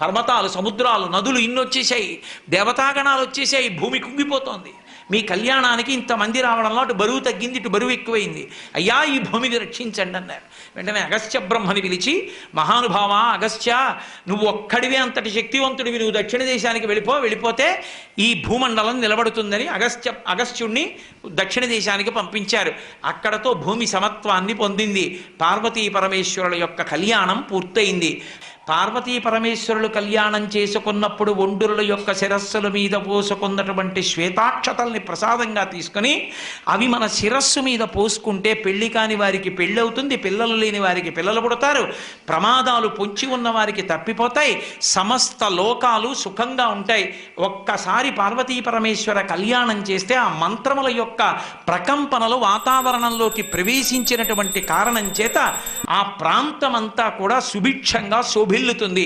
పర్వతాలు సముద్రాలు నదులు ఇన్ని వచ్చేసాయి దేవతాగణాలు వచ్చేసాయి భూమి కుంగిపోతోంది. మీ కళ్యాణానికి ఇంతమంది రావడంలో అటు బరువు తగ్గింది ఇటు బరువు ఎక్కువైంది. అయ్యా ఈ భూమిని రక్షించండి అన్నారు. వెంటనే అగస్త్య బ్రహ్మని పిలిచి మహానుభావ అగస్త్య నువ్వు ఒక్కడివే అంతటి శక్తివంతుడివి. నువ్వు దక్షిణ దేశానికి వెళ్ళిపో వెళ్ళిపోతే ఈ భూమండలం నిలబడుతుందని అగస్త్య అగస్త్యుణ్ణి దక్షిణ దేశానికి పంపించారు. అక్కడతో భూమి సమత్వాన్ని పొందింది. పార్వతీ పరమేశ్వరుల యొక్క కళ్యాణం పూర్తయింది. పార్వతీ పరమేశ్వరులు కళ్యాణం చేసుకున్నప్పుడు ఒండురుల యొక్క శిరస్సుల మీద పోసుకున్నటువంటి శ్వేతాక్షతల్ని ప్రసాదంగా తీసుకుని అవి మన శిరస్సు మీద పోసుకుంటే పెళ్ళి కాని వారికి పెళ్ళి అవుతుంది పిల్లలు లేని వారికి పిల్లలు పుడతారు ప్రమాదాలు పొంచి ఉన్న వారికి తప్పిపోతాయి సమస్త లోకాలు సుఖంగా ఉంటాయి. ఒక్కసారి పార్వతీ పరమేశ్వర కళ్యాణం చేస్తే ఆ మంత్రముల యొక్క ప్రకంపనలు వాతావరణంలోకి ప్రవేశించినటువంటి కారణం చేత ఆ ప్రాంతమంతా కూడా సుభిక్షంగా శోభిల్లుతుంది